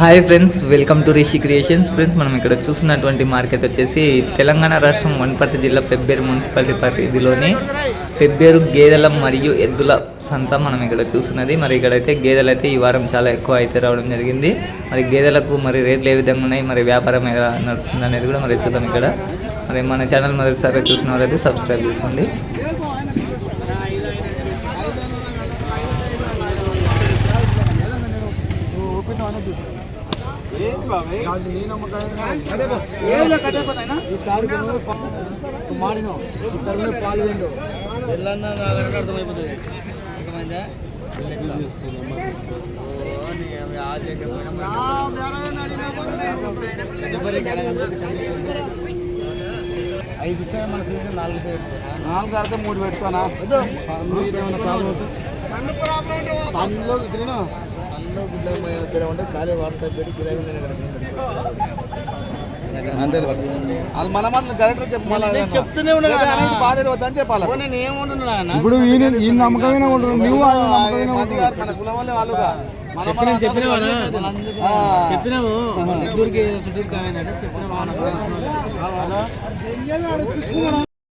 Hi friends welcome to Rishi creations friends మనం ఇక్కడ చూస్తున్నటువంటి మార్కెట్ వచ్చేసి తెలంగాణ రాష్ట్రం వనపర్తి జిల్లా పెబ్బేరు మున్సిపాలిటీ పరిధిలోని పెబ్బేరు గేదెల మరియు ఎద్దుల సంత మనం ఇక్కడ చూస్తున్నది. మరి ఇక్కడైతే గేదెలు అయితే ఈ వారం చాలా ఎక్కువ అయితే రావడం జరిగింది. మరి గేదెలకు మరి రేట్లు ఏ విధంగా ఉన్నాయి? మరి వ్యాపారం ఎలా నడుస్తుంది అనేది కూడా మరి చూద్దాం ఇక్కడ. మరి మన ఛానల్ మొదటిసారి చూసిన వారైతే సబ్స్క్రైబ్ చేసుకోండి. ఎల్లన్నా నా దగ్గర అర్థమైపోతుంది. అర్థమైందా ఐదు ఇస్తే మన సీజన్ నాలుగు నాలుగు కాదు మూడు పెట్టుకోనా సన్లో సన్లో గుడ్ల ఇద్దరు ఉంటే ఖాళీ వాట్సాప్ పెట్టి కిరాయి నేను ఇక్కడ అంతే అది మన మాత్రం కరెక్ట్ చెప్పాలి చెప్తూనే ఉండదు వద్దని చెప్పాలి నేను ఏముంటున్నా ఇప్పుడు ఈయన ఈయన నమ్మకమైన ఉండరు నువ్వు మన కులం వాళ్ళుగా. చెప్పినాము